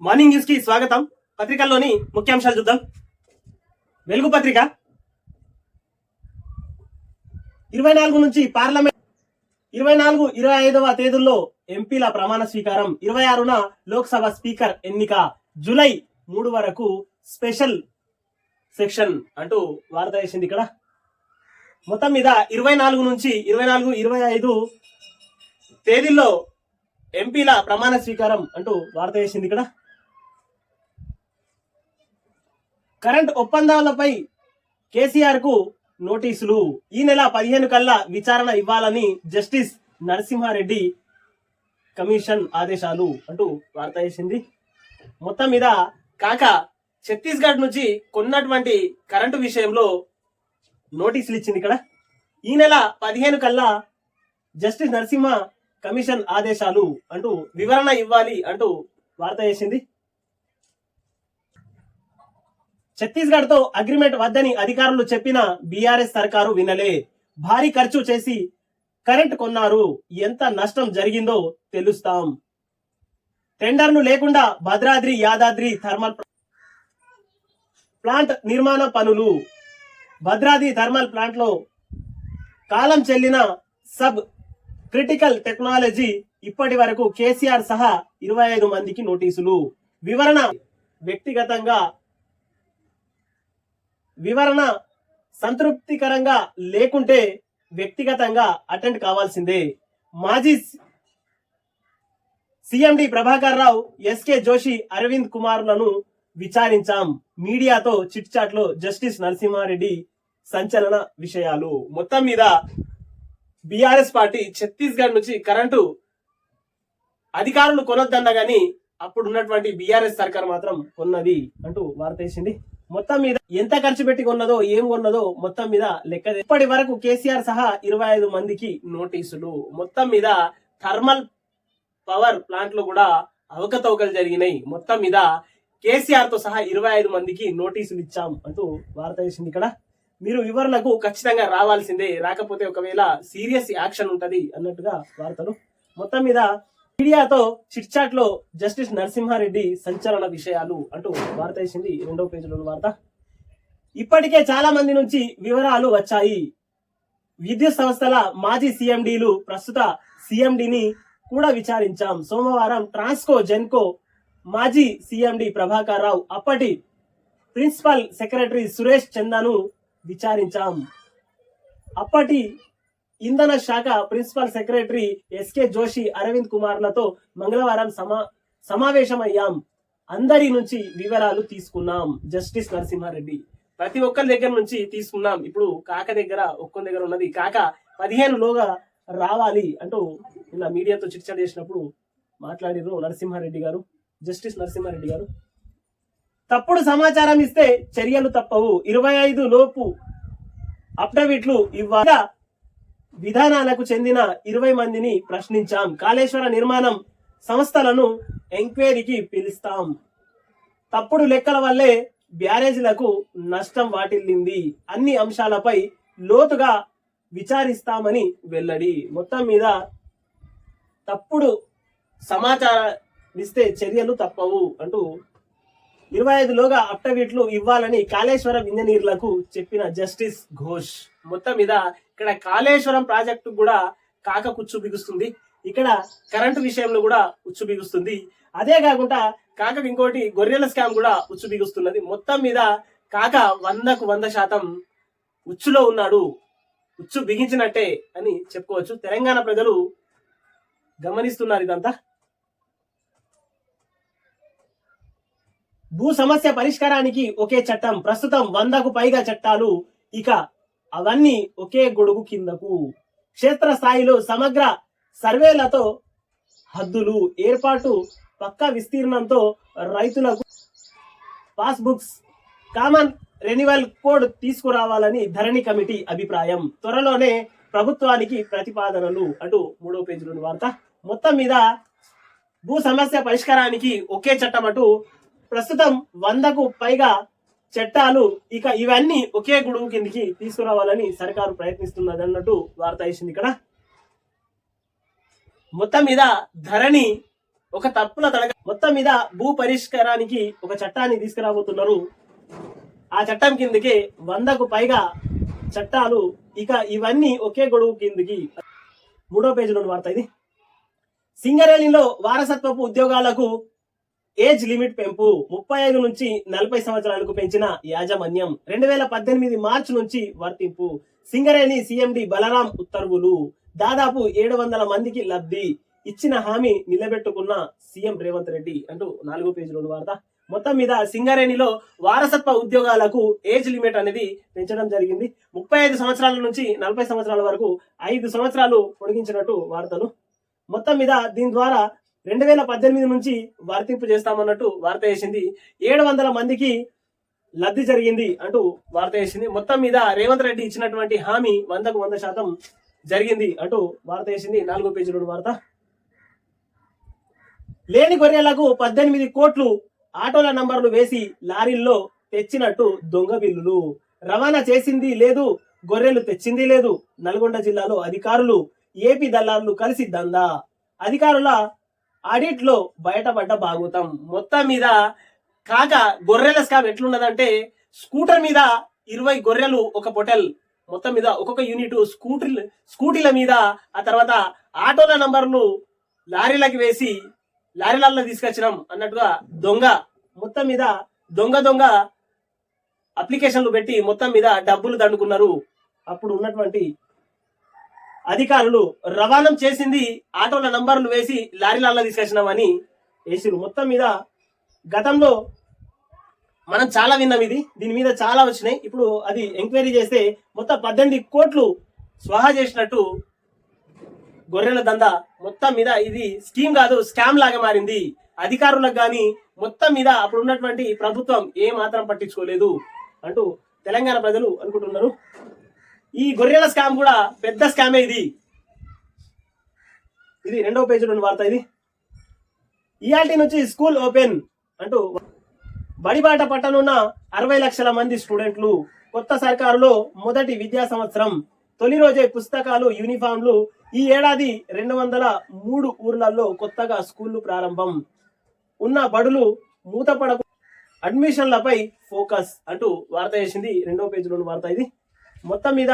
Morning న్యూస్కి స్వాగతం. పత్రికల్లోని ముఖ్యాంశాలు చూద్దాం. వెలుగు పత్రిక. ఇరవై నాలుగు నుంచి పార్లమెంట్ ఇరవై నాలుగు ఇరవై ఐదవ తేదీల్లో ఎంపీల ప్రమాణ స్వీకారం. ఇరవై ఆరున లోక్సభ స్పీకర్ ఎన్నిక. జూలై మూడు వరకు స్పెషల్ సెక్షన్ అంటూ వార్త వేసింది ఇక్కడ. మొత్తం మీద ఇరవై నాలుగు నుంచి ఇరవై నాలుగు ఇరవై ఐదు తేదీల్లో ఎంపీల ప్రమాణ స్వీకారం అంటూ వార్త వేసింది ఇక్కడ. కరెంట్ ఒప్పందాలపై కేసీఆర్కు నోటీసులు. ఈ నెల పదిహేను కల్లా విచారణ ఇవ్వాలని జస్టిస్ నరసింహారెడ్డి కమిషన్ ఆదేశాలు అంటూ వార్త వేసింది. మొత్తం మీద కాక ఛత్తీస్గఢ్ నుంచి కొన్నటువంటి కరెంటు విషయంలో నోటీసులు ఇచ్చింది ఇక్కడ. ఈ నెల పదిహేను కల్లా జస్టిస్ నరసింహ కమిషన్ ఆదేశాలు అంటూ వివరణ ఇవ్వాలి అంటూ వార్త చేసింది ఛత్తీస్గఢ్తో అగ్రిమెంట్ వద్దని అధికారులు చెప్పిన బీఆర్ఎస్ సర్కారు వినలే. భారీ ఖర్చు చేసి కరెంట్ కొన్నారు. ఎంత నష్టం జరిగిందో తెలుస్తాం. టెండర్ను లేకుండా భద్రాద్రి యాదాద్రి థర్మల్ ప్లాంట్ నిర్మాణ పనులు. భద్రాద్రి థర్మల్ ప్లాంట్లో కాలం చెల్లిన సబ్ క్రిటికల్ టెక్నాలజీ ఇప్పటి వరకు కేసీఆర్ సహా ఇరవై ఐదు మందికి నోటీసులు. వివరణ వ్యక్తిగతంగా వివరణ సంతృప్తికరంగా లేకుంటే వ్యక్తిగతంగా అటెండ్ కావాల్సిందే. మాజీ సిఎండి ప్రభాకర్ రావు ఎస్కే జోషి అరవింద్ కుమార్లను విచారించాం. మీడియాతో చిట్ చాట్లో జస్టిస్ నరసింహారెడ్డి సంచలన విషయాలు. మొత్తం మీద బీఆర్ఎస్ పార్టీ ఛత్తీస్గఢ్ నుంచి కరెంటు అధికారులు కొనొద్దన్న గాని అప్పుడు ఉన్నటువంటి బీఆర్ఎస్ సర్కార్ మాత్రం కొన్నది అంటూ వార్త వేసింది. మొత్తం మీద ఎంత ఖర్చు పెట్టి కొన్నదో ఏం కొన్నదో మొత్తం మీద లెక్క ఇప్పటి వరకు కేసీఆర్ సహా ఇరవై ఐదు మందికి నోటీసులు. మొత్తం మీద థర్మల్ పవర్ ప్లాంట్లో కూడా అవకతవకలు జరిగినాయి. మొత్తం మీద కేసీఆర్తో సహా ఇరవై ఐదు మందికి నోటీసులు ఇచ్చాం అంటూ వార్త వేసింది ఇక్కడ. మీరు వివరణకు ఖచ్చితంగా రావాల్సిందే. రాకపోతే ఒకవేళ సీరియస్ యాక్షన్ ఉంటది అన్నట్టుగా వార్తలు. మొత్తం మీద మీడియాతో చిట్ చాట్లో జస్టిస్ నరసింహారెడ్డి సంచలన విషయాలు అంటూ వార్త వేసింది. రెండో పేజీలో వార్త. ఇప్పటికే చాలా మంది నుంచి వివరాలు వచ్చాయి. విద్యుత్ సంస్థల మాజీ సీఎండీలు ప్రస్తుత సీఎండీని కూడా విచారించాం. సోమవారం ట్రాన్స్కో జెన్కో మాజీ సీఎండి ప్రభాకర్ రావు అప్పటి ప్రిన్సిపల్ సెక్రటరీ సురేష్ చందాను విచారించాం. అప్పటి ఇంధన శాఖ principal secretary SK Joshi Arvind కుమార్లతో మంగళవారం సమా సమావేశమయ్యాం. అందరి నుంచి వివరాలు తీసుకున్నాం. జస్టిస్ నరసింహారెడ్డి. ప్రతి ఒక్కరి దగ్గర నుంచి తీసుకున్నాం. ఇప్పుడు కాక దగ్గర ఒక్కరి దగ్గర ఉన్నది. కాక పదిహేను లోగా రావాలి అంటూ నిన్న మీడియాతో చర్చ చేసినప్పుడు మాట్లాడిరు నరసింహారెడ్డి గారు జస్టిస్ నరసింహారెడ్డి గారు. తప్పుడు సమాచారం ఇస్తే చర్యలు తప్పవు. ఇరవై ఐదు లోపు అప్డవిట్లు ఇవ్వాల. విధానాలకు చెందిన ఇరవై మందిని ప్రశ్నించాం. కాళేశ్వర నిర్మాణం సంస్థలను ఎంక్వైరీకి పిలుస్తాం. తప్పుడు లెక్కల వల్లే బ్యారేజీలకు నష్టం వాటిల్లింది. అన్ని అంశాలపై లోతుగా విచారిస్తామని వెల్లడి. మొత్తం మీద తప్పుడు సమాచారం ఇస్తే చర్యలు తప్పవు అంటూ ఇరవై ఐదులోగా అప్టవీట్లు ఇవ్వాలని కాళేశ్వరం ఇంజనీర్లకు చెప్పిన జస్టిస్ ఘోష్. మొత్తం మీద ఇక్కడ కాళేశ్వరం ప్రాజెక్టు కూడా కాక కుచ్చు బిగుస్తుంది ఇక్కడ కరెంటు విషయంలో కూడా ఉచ్చు బిగుస్తుంది అదే కాకుండా కాక ఇంకోటి గొర్రెల స్కామ్ కూడా ఉచ్చు బిగుస్తున్నది మొత్తం మీద కాక వందకు వంద శాతం ఉచ్చులో ఉన్నాడు. ఉచ్చు బిగించినట్టే అని చెప్పుకోవచ్చు. తెలంగాణ ప్రజలు గమనిస్తున్నారు ఇదంతా. భూ సమస్య పరిష్కారానికి ఒకే చట్టం. ప్రస్తుతం వందకు పైగా చట్టాలు ఇక అవన్నీ ఒకే గొడుగు కిందకు క్షేత్రస్థాయిలో సమగ్ర సర్వేలతో హద్దులు ఏర్పాటు పక్క విస్తీర్ణంతో రైతులకు పాస్బుక్స్ కామన్ రెన్యువల్ కోడ్ తీసుకురావాలని ధరణి కమిటీ అభిప్రాయం. త్వరలోనే ప్రభుత్వానికి ప్రతిపాదనలు. అంటూ మూడో పేజీలోని వార్త. మొత్తం మీద భూ సమస్య పరిష్కారానికి ఒకే చట్టం అటు. ప్రస్తుతం వందకు పైగా చట్టాలు ఇక ఇవన్నీ ఒకే గొడుగు కిందికి తీసుకురావాలని సర్కారు ప్రయత్నిస్తున్నది అన్నట్టు వార్త వేసింది ఇక్కడ. మొత్తం మీద ధరణి ఒక తప్పుల తడగ మొత్తం మీద భూ పరిష్కారానికి ఒక చట్టాన్ని తీసుకురాబోతున్నారు. ఆ చట్టం కిందకి వందకు పైగా చట్టాలు ఇక ఇవన్నీ ఒకే గొడుగు కిందికి మూడో పేజీలో వార్త ఇది. సింగరేణిలో వారసత్వపు ఉద్యోగాలకు ఏజ్ లిమిట్ పెంపు. ముప్పై ఐదు నుంచి నలభై సంవత్సరాలకు పెంచిన యాజమాన్యం రెండు వేల పద్దెనిమిది మార్చి నుంచి వర్తింపు. సింగరేణి సిఎండి బలరాం ఉత్తర్వులు. దాదాపు ఏడు వందల మందికి లబ్ధి. ఇచ్చిన హామీ నిలబెట్టుకున్న సీఎం రేవంత్ రెడ్డి అంటూ నాలుగో పేజీలోని వార్త. మొత్తం మీద సింగరేణిలో వారసత్వ ఉద్యోగాలకు ఏజ్ లిమిట్ అనేది పెంచడం జరిగింది. ముప్పై ఐదు సంవత్సరాల నుంచి నలభై సంవత్సరాల వరకు ఐదు సంవత్సరాలు పొడిగించినట్టు వార్తలు. మొత్తం మీద దీని ద్వారా రెండు వేల పద్దెనిమిది నుంచి వర్తింపు చేస్తామన్నట్టు వార్త వేసింది. ఏడు వందల మందికి లబ్ధి జరిగింది అంటూ వార్త వేసింది. మొత్తం మీద రేవంత్ రెడ్డి ఇచ్చినటువంటి హామీ వందకు వంద శాతం జరిగింది అంటూ వార్త వేసింది. నాలుగో పేజీలో వార్త. లేని గొర్రెలకు పద్దెనిమిది కోట్లు ఆటోల నంబర్లు వేసి లారీల్లో తెచ్చినట్టు దొంగ బిల్లులు. రవాణా చేసింది లేదు గొర్రెలు తెచ్చింది లేదు. నల్గొండ జిల్లాలో అధికారులు ఏపీ దళారులు కలిసి దందా. అధికారుల ఆడిట్లో బయటపడ్డ బాగుతాం. మొత్తం మీద కాక గొర్రెల స్కామ్ ఎట్లున్నదంటే స్కూటర్ మీద ఇరవై గొర్రెలు ఒక పొటెల్. మొత్తం మీద ఒక్కొక్క యూనిట్ స్కూటర్ స్కూటీల మీద ఆ తర్వాత ఆటోల నంబర్లు లారీలకి వేసి లారీలలో తీసుకొచ్చినాం అన్నట్టుగా దొంగ మొత్తం మీద దొంగ దొంగ అప్లికేషన్లు పెట్టి మొత్తం మీద డబ్బులు దండుకున్నారు. అప్పుడు ఉన్నటువంటి అధికారులు రవాణా చేసింది ఆటోల నంబర్లు వేసి లారీలలో తీసుకొచ్చినామని వేసిరు. మొత్తం మీద గతంలో మనం చాలా విన్నాం ఇది. దీని మీద చాలా వచ్చినాయి. ఇప్పుడు అది ఎంక్వైరీ చేస్తే మొత్తం పద్దెనిమిది కోట్లు స్వాహా చేసినట్టు గొర్రెల దంద. మొత్తం మీద ఇది స్కీమ్ కాదు స్కామ్ లాగా మారింది. అధికారులకు కానీ మొత్తం మీద అప్పుడు ఉన్నటువంటి ప్రభుత్వం ఏ మాత్రం పట్టించుకోలేదు అంటూ తెలంగాణ ప్రజలు అనుకుంటున్నారు. ఈ గొర్రెల స్కామ్ కూడా పెద్ద స్కామే ఇది. ఇది రెండవ పేజీలోని వార్త ఇది. ఇయాల్టి నుంచి స్కూల్ ఓపెన్ అంటూ బడిబాట పట్టనున్న అరవై లక్షల మంది స్టూడెంట్లు. కొత్త సర్కారులో మొదటి విద్యా సంవత్సరం. తొలి రోజే పుస్తకాలు యూనిఫామ్లు ఈ ఏడాది రెండు వందల మూడు ఊర్లలో కొత్తగా స్కూళ్ళు ప్రారంభం. ఉన్న బడులు మూతపడకు అడ్మిషన్లపై ఫోకస్ అంటూ వార్త చేసింది రెండో పేజీలోని వార్త ఇది. మొత్తం మీద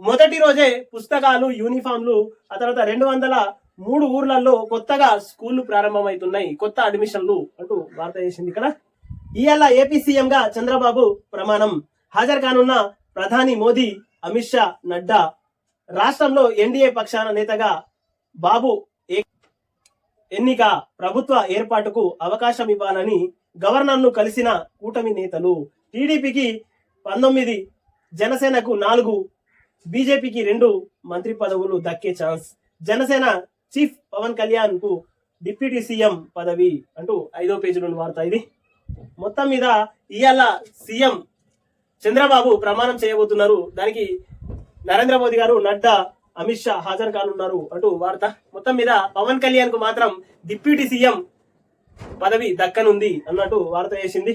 మొదటి రోజే పుస్తకాలు యూనిఫామ్లు ఆ తర్వాత రెండు వందల మూడు ఊర్లలో కొత్తగా స్కూళ్ళు ప్రారంభమవుతున్నాయి. కొత్త అడ్మిషన్లు అంటూ వార్త చేసింది ఇక్కడ. ఇవాళ ఏపీ సీఎం గా చంద్రబాబు ప్రమాణం. హాజరు కానున్న ప్రధాని మోదీ అమిత్ షా నడ్డా రాష్ట్రంలో ఎన్డీఏ పక్షాన నేతగా బాబు ఎన్నిక ప్రభుత్వ ఏర్పాటుకు అవకాశం ఇవ్వాలని గవర్నర్ను కలిసిన కూటమి నేతలు. టీడీపీకి పంతొమ్మిది జనసేనకు నాలుగు బీజేపీకి రెండు మంత్రి పదవులు దక్కే ఛాన్స్. జనసేన చీఫ్ పవన్ కళ్యాణ్కు డిప్యూటీ సీఎం పదవి అంటూ ఐదో పేజీలోని వార్త ఇది. మొత్తం మీద ఇవాళ సీఎం చంద్రబాబు ప్రమాణం చేయబోతున్నారు. దానికి నరేంద్ర మోదీ గారు నడ్డా అమిత్ షా హాజరు కానున్నారు అంటూ వార్త. మొత్తం మీద పవన్ కళ్యాణ్కు మాత్రం డిప్యూటీ సీఎం పదవి దక్కనుంది అన్నట్టు వార్త వేసింది.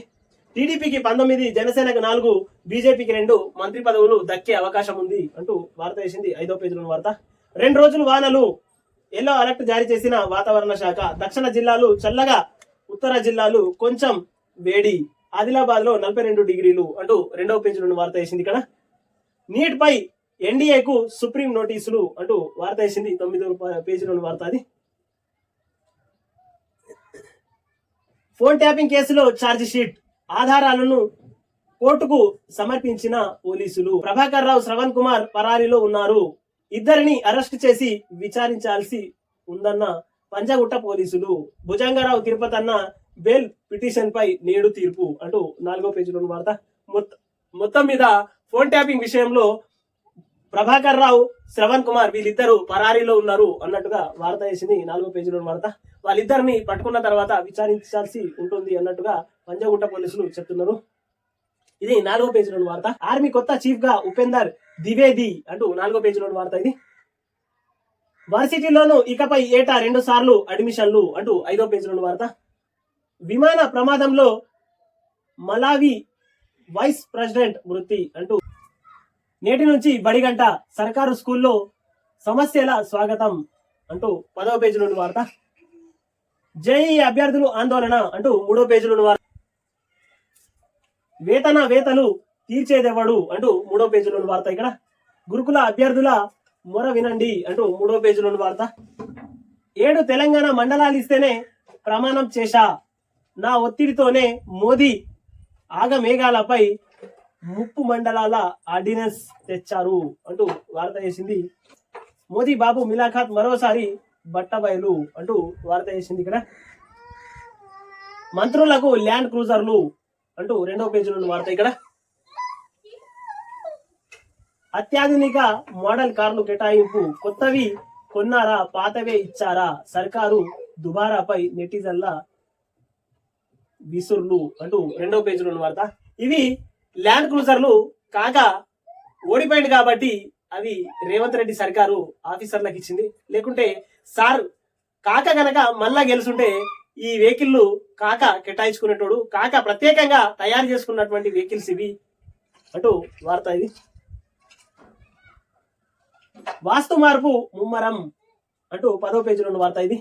టీడీపీకి పంతొమ్మిది జనసేనకు నాలుగు బీజేపీకి రెండు మంత్రి పదవులు దక్కే అవకాశం ఉంది అంటూ వార్త వేసింది ఐదో పేజీలో వార్త. రెండు రోజులు వానలు ఎల్లో అలర్ట్ జారీ చేసిన వాతావరణ శాఖ దక్షిణ జిల్లాలు చల్లగా ఉత్తర జిల్లాలు కొంచెం వేడి ఆదిలాబాద్లో నలభై రెండు డిగ్రీలు అంటూ రెండవ పేజీలోని వార్త వేసింది ఇక్కడ. నీట్ పై ఎన్డీఏకు సుప్రీం నోటీసులు అంటూ వార్త వేసింది తొమ్మిదో పేజీలోని వార్త అది. ఫోన్ ట్యాపింగ్ కేసులో ఛార్జ్ షీట్ ఆధారాలను కోర్టుకు సమర్పించిన పోలీసులు. ప్రభాకర్ రావు శ్రవణ్ కుమార్ పరారీలో ఉన్నారు. ఇద్దరిని అరెస్ట్ చేసి విచారించాల్సి ఉందన్న పంజాగుట్ట పోలీసులు. భుజంగరావు తిరుపతి అన్న బెయిల్ పిటిషన్ పై నేడు తీర్పు అంటూ నాలుగో పేజీలో వార్త. మొత్తం మీద ఫోన్ ట్యాపింగ్ విషయంలో ప్రభాకర్ రావు శ్రవణ్ కుమార్ వీళ్ళిద్దరు పరారీలో ఉన్నారు అన్నట్టుగా వార్త వేసింది నాలుగో పేజీలో వార్త. వాళ్ళిద్దరిని పట్టుకున్న తర్వాత విచారించాల్సి ఉంటుంది అన్నట్టుగా పంజాగుట్ట పోలీసులు చెప్తున్నారు. ఇది నాలుగో పేజీలోని వార్త. ఆర్మీ కొత్త చీఫ్గా ఉపేందర్ ద్వివేది అంటూ నాలుగో పేజీలోని వార్త ఇది. వర్సిటీలోను ఇకపై ఏటా రెండు సార్లు అడ్మిషన్లు అంటూ ఐదో పేజీలోని వార్త. విమాన ప్రమాదంలో మలావి వైస్ ప్రెసిడెంట్ మృతి అంటూ నేటి నుంచి బడిగంట సర్కారు స్కూల్లో సమస్యల స్వాగతం అంటూ పదవ పేజీలోని వార్త. జేఈ అభ్యర్థులు ఆందోళన అంటూ మూడో పేజీలోని వార్త. వేతన వేతలు తీర్చేదెవడు అంటూ మూడో పేజీలోని వార్త ఇక్కడ. గురుకుల అభ్యర్థుల మొర వినండి అంటూ మూడో పేజీలోని వార్త. ఏడు తెలంగాణ మండలాలు ఇస్తేనే ప్రమాణం చేశా. నా ఒత్తిడితోనే మోదీ ఆగమేఘాలపై ముప్పు మండలాల ఆర్డినెన్స్ తెచ్చారు అంటూ వార్త చేసింది. మోదీ బాబు మిలాఖాత్ మరోసారి బట్టబయలు అంటూ వార్త చేసింది ఇక్కడ. మంత్రులకు ల్యాండ్ క్రూజర్లు అంటూ రెండవ పేజీలో వార్త ఇక్కడ. అత్యాధునిక మోడల్ కార్లు కేటాయింపు కొత్తవి కొన్నారా పాతవే ఇచ్చారా? సర్కారు దుబారాపై నెటిజన్ల విసుర్లు అంటూ రెండవ పేజీలో వార్త. ఇవి ల్యాండ్ క్రూజర్లు కాక ఓడిపోయింది కాబట్టి అవి రేవంత్ రెడ్డి సర్కారు ఆఫీసర్లకు ఇచ్చింది. లేకుంటే సార్ కాక గనక మళ్ళా గెలుసుంటే ఈ వెహికల్లు కాక కేటాయించుకునేటోడు కాక ప్రత్యేకంగా తయారు చేసుకున్నటువంటి వెహికల్స్ ఇవి అంటూ వార్త ఇది. వాస్తు మార్పు ముమ్మరం అంటూ పదో పేజీలో ఉన్న వార్త ఇది.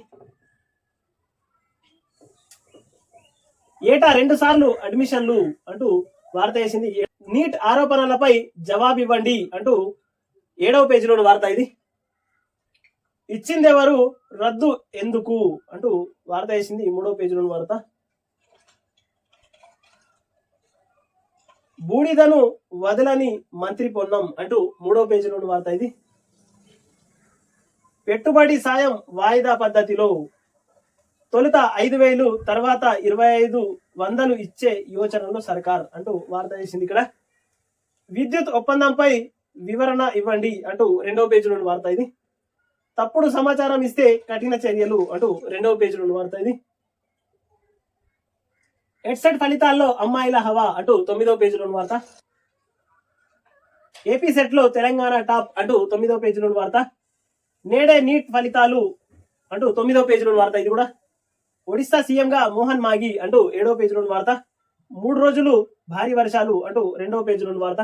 ఏటా రెండు సార్లు అడ్మిషన్లు అంటూ వార్త వేసింది. నీట్ ఆరోపణలపై జవాబు ఇవ్వండి అంటూ ఏడవ పేజీలోని వార్త ఇది. ఇచ్చిందెవరు? రద్దు ఎందుకు? అంటూ వార్త వేసింది మూడవ పేజీలోని వార్త. బూడిదను వదలని మంత్రి పొన్నం అంటూ మూడవ పేజీలోని వార్త ఇది. పెట్టుబడి సాయం వాయిదా పద్ధతిలో తొలుత ఐదు వేలు తర్వాత ఇరవై ఐదు వందలు ఇచ్చే యోచనలో సర్కార్ అంటూ వార్త చేసింది ఇక్కడ. విద్యుత్ ఒప్పందంపై వివరణ ఇవ్వండి అంటూ రెండవ పేజీలోని వార్త ఇది. తప్పుడు సమాచారం ఇస్తే కఠిన చర్యలు అంటూ రెండవ పేజీలోని వార్త ఇది. ఎడ్సెట్ ఫలితాల్లో అమ్మాయిల హవా అంటూ తొమ్మిదవ పేజీలోని వార్త. ఏపీ సెట్లో తెలంగాణ టాప్ అంటూ తొమ్మిదవ పేజీలోని వార్త. నేడే నీట్ ఫలితాలు అంటూ తొమ్మిదవ పేజీలోని వార్త ఇది కూడా. ఒడిస్సా సీఎంగా మోహన్ మాగి అంటూ ఏడో పేజీలోని వార్త. మూడు రోజులు భారీ వర్షాలు అంటూ రెండవ పేజీలోని వార్త.